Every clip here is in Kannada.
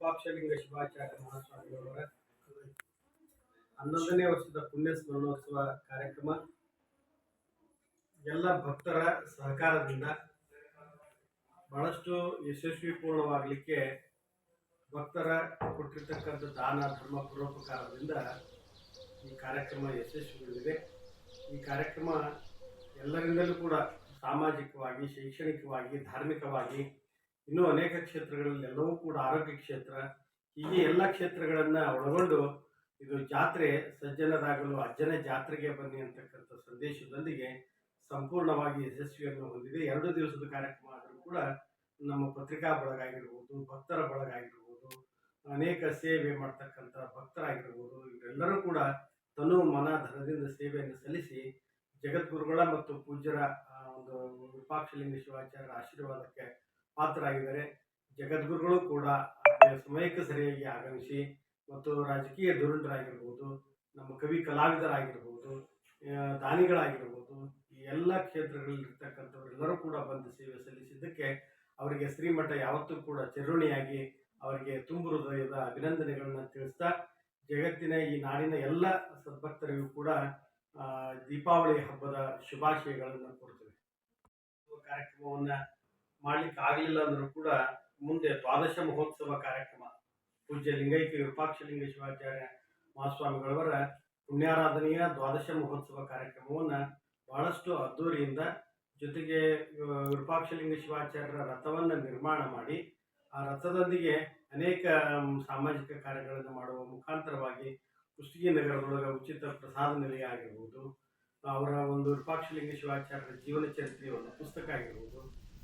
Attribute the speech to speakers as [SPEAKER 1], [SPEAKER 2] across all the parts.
[SPEAKER 1] ವಿರೂಪಾಕ್ಷಲಿಂಗ ಶಿವಾಚಾರ್ಯ ಮಹಾಸ್ವಾಮಿಗಳವರ. ಹನ್ನೊಂದನೇ ವರ್ಷದ ಪುಣ್ಯ ಸ್ಮರಣೋತ್ಸವ ಕಾರ್ಯಕ್ರಮ. ಎಲ್ಲ ಭಕ್ತರ ಸಹಕಾರದಿಂದ ಬಹಳಷ್ಟು ಯಶಸ್ವಿಪೂರ್ಣವಾಗಲಿಕ್ಕೆ ಭಕ್ತರ ಕೊಟ್ಟಿರ್ತಕ್ಕಂಥ ದಾನ, ಧರ್ಮ ಪರೋಪಕಾರದಿಂದ ಈ ಕಾರ್ಯಕ್ರಮ ಯಶಸ್ವಿಗೊಂಡಿದೆ ಈ ಕಾರ್ಯಕ್ರಮ ಎಲ್ಲರಿಂದಲೂ ಕೂಡ ಸಾಮಾಜಿಕವಾಗಿ, ಶೈಕ್ಷಣಿಕವಾಗಿ, ಧಾರ್ಮಿಕವಾಗಿ ಇನ್ನೂ ಅನೇಕ ಕ್ಷೇತ್ರಗಳಲ್ಲಿ ಎಲ್ಲವೂ ಕೂಡ ಆರೋಗ್ಯ ಕ್ಷೇತ್ರ, ಹೀಗೆ ಎಲ್ಲ ಕ್ಷೇತ್ರಗಳನ್ನು ಒಳಗೊಂಡು ಇದು ಜಾತ್ರೆ ಸಜ್ಜನರಾಗಲು ಅಜ್ಜನ ಜಾತ್ರೆಗೆ ಬನ್ನಿ ಅಂತಕ್ಕಂಥ ಸಂದೇಶದೊಂದಿಗೆ ಸಂಪೂರ್ಣವಾಗಿ ಯಶಸ್ವಿಯನ್ನು ಹೊಂದಿದೆ. ಎರಡು ದಿವಸದ ಕಾರ್ಯಕ್ರಮ ಆದರೂ ಕೂಡ ನಮ್ಮ ಪತ್ರಿಕಾ ಬಳಗ ಆಗಿರ್ಬೋದು ಭಕ್ತರ ಬಳಗ ಆಗಿರ್ಬೋದು ಅನೇಕ ಸೇವೆ ಮಾಡ್ತಕ್ಕಂಥ ಭಕ್ತರಾಗಿರ್ಬೋದು, ಇವರೆಲ್ಲರೂ ಕೂಡ ತನು ಮನ ಧನದಿಂದ ಸೇವೆಯನ್ನು ಸಲ್ಲಿಸಿ ಜಗದ್ಗುರುಗಳ ಮತ್ತು ಪೂಜ್ಯರ ಒಂದು ವಿರೂಪಾಕ್ಷಲಿಂಗ ಶಿವಾಚಾರ್ಯರ ಆಶೀರ್ವಾದಕ್ಕೆ ಪಾತ್ರರಾಗಿದ್ದಾರೆ. ಜಗದ್ಗುರುಗಳು ಕೂಡ ಸಮಯಕ್ಕೆ ಸರಿಯಾಗಿ ಆಗಮಿಸಿ ಮತ್ತು ರಾಜಕೀಯ ಧುರಂಡರಾಗಿರ್ಬೋದು ನಮ್ಮ ಕವಿ ಕಲಾವಿದರಾಗಿರ್ಬೋದು ದಾನಿಗಳಾಗಿರ್ಬೋದು, ಈ ಎಲ್ಲ ಕ್ಷೇತ್ರಗಳಲ್ಲಿ ಇರ್ತಕ್ಕಂಥವರೆಲ್ಲರೂ ಕೂಡ ಬಂದು ಸೇವೆ ಸಲ್ಲಿಸಿದ್ದಕ್ಕೆ ಅವರಿಗೆ ಶ್ರೀಮಠ ಯಾವತ್ತೂ ಕೂಡ ಚಿರುಣಿಯಾಗಿ ಅವರಿಗೆ ತುಂಬು ಹೃದಯದ ಅಭಿನಂದನೆಗಳನ್ನ ತಿಳಿಸ್ತಾ, ಜಗತ್ತಿನ ಈ ನಾಡಿನ ಎಲ್ಲ ಸದ್ಭಕ್ತರಿಗೂ ಕೂಡ ದೀಪಾವಳಿ ಹಬ್ಬದ ಶುಭಾಶಯಗಳನ್ನು ಕೊಡ್ತೇವೆ ಕಾರ್ಯಕ್ರಮವನ್ನ ಮಾಡ್ಲಿಕ್ಕೆ ಆಗಲಿಲ್ಲ ಅಂದರೂ ಕೂಡ ಮುಂದೆ ದ್ವಾದಶ ಮಹೋತ್ಸವ ಕಾರ್ಯಕ್ರಮ. ಪೂಜ್ಯ ಲಿಂಗೈಕ್ಯ ವಿರೂಪಾಕ್ಷಲಿಂಗ ಶಿವಾಚಾರ್ಯ ಮಹಾಸ್ವಾಮಿಗಳವರ ಪುಣ್ಯಾರಾಧನೆಯ ದ್ವಾದಶ ಮಹೋತ್ಸವ ಕಾರ್ಯಕ್ರಮವನ್ನ ಬಹಳಷ್ಟು ಅದ್ಧೂರಿಯಿಂದ ಜೊತೆಗೆ ವಿರೂಪಾಕ್ಷಲಿಂಗ ಶಿವಾಚಾರ್ಯರ ರಥವನ್ನು ನಿರ್ಮಾಣ ಮಾಡಿ, ಆ ರಥದೊಂದಿಗೆ ಅನೇಕ ಸಾಮಾಜಿಕ ಕಾರ್ಯಗಳನ್ನು ಮಾಡುವ ಮುಖಾಂತರವಾಗಿ ಕುಷ್ಟಗಿ ನಗರದೊಳಗೆ ಉಚಿತ ಪ್ರಸಾದ ನಿಲಯ ಆಗಿರ್ಬೋದು, ಅವರ ಒಂದು ವಿರೂಪಾಕ್ಷಲಿಂಗ ಶಿವಾಚಾರ್ಯರ ಜೀವನ ಚರಿತ್ರೆಯ ಒಂದು ಪುಸ್ತಕ ಆಗಿರ್ಬೋದು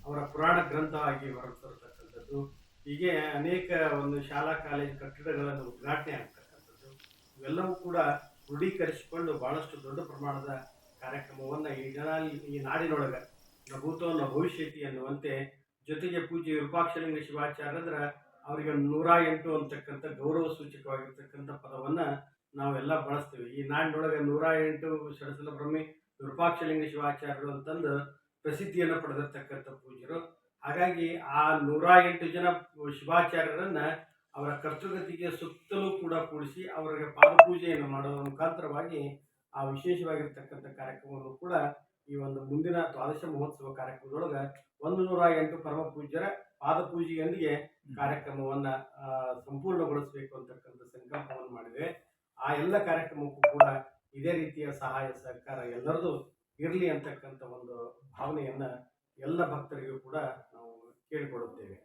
[SPEAKER 1] ಅವರ ಪುರಾಣ ಗ್ರಂಥವಾಗಿ ಹೊರತರತಕ್ಕಂಥದ್ದು ಹೀಗೆ ಅನೇಕ ಒಂದು ಶಾಲಾ, ಕಾಲೇಜು ಕಟ್ಟಡಗಳನ್ನು ಉದ್ಘಾಟನೆ ಆಗ್ತಕ್ಕಂಥದ್ದು. ಇವೆಲ್ಲವೂ ಕೂಡ ಕ್ರೋಢೀಕರಿಸಿಕೊಂಡು ಬಹಳಷ್ಟು ದೊಡ್ಡ ಪ್ರಮಾಣದ ಕಾರ್ಯಕ್ರಮವನ್ನು ಈ ಜನ ಈ ನಾಡಿನೊಳಗೆ ಭೂತವನ್ನ ಭವಿಷ್ಯತಿ ಅನ್ನುವಂತೆ ಜೊತೆಗೆ ಪೂಜೆ ವಿರೂಪಾಕ್ಷಲಿಂಗ ಶಿವಾಚಾರ್ಯರ ಅವರಿಗೆ ನೂರ ಎಂಟು ಅಂತಕ್ಕಂಥ ಗೌರವ ಸೂಚಕವಾಗಿರ್ತಕ್ಕಂಥ ಪದವನ್ನ ನಾವೆಲ್ಲ ಬಳಸ್ತೀವಿ. ಈ ನಾಡಿನೊಳಗೆ ನೂರ ಎಂಟು ಸಡಸಲ ಬ್ರಹ್ಮಿ ವಿರೂಪಾಕ್ಷಲಿಂಗ ಶಿವಾಚಾರ್ಯರು ಅಂತಂದು ಪ್ರಸಿದ್ಧಿಯನ್ನು ಪಡೆದಿರ್ತಕ್ಕಂಥ ಪೂಜ್ಯರು. ಹಾಗಾಗಿ ಆ ನೂರ ಎಂಟು ಜನ ಶಿವಾಚಾರ್ಯರನ್ನು ಅವರ ಕರ್ತೃಗತಿಗೆ ಸುತ್ತಲೂ ಕೂಡ ಕೂಡಿಸಿ ಅವರಿಗೆ ಪಾದಪೂಜೆಯನ್ನು ಮಾಡುವ ಮುಖಾಂತರವಾಗಿ ಆ ವಿಶೇಷವಾಗಿರ್ತಕ್ಕಂಥ ಕಾರ್ಯಕ್ರಮವನ್ನು ಕೂಡ ಈ ಒಂದು ಮುಂದಿನ ದ್ವಾದಶ ಮಹೋತ್ಸವ ಕಾರ್ಯಕ್ರಮದೊಳಗೆ ಒಂದು ನೂರ ಎಂಟು ಪರಮ ಪೂಜ್ಯರ ಪಾದಪೂಜೆಯೊಂದಿಗೆ ಕಾರ್ಯಕ್ರಮವನ್ನ ಸಂಪೂರ್ಣಗೊಳಿಸಬೇಕು ಅಂತಕ್ಕಂಥ ಸಂಕಲ್ಪವನ್ನು ಮಾಡಿದೆ. ಆ ಎಲ್ಲ ಕಾರ್ಯಕ್ರಮಕ್ಕೂ ಕೂಡ ಇದೇ ರೀತಿಯ ಸಹಾಯ, ಸಹಕಾರ ಎಲ್ಲರದು ಇರಲಿ ಅಂತಕ್ಕಂಥ ಒಂದು ಭಾವನೆಯನ್ನ ಎಲ್ಲ ಭಕ್ತರಿಗೂ ಕೂಡ ನಾವು ಕೇಳಿಕೊಡುತ್ತೇವೆ.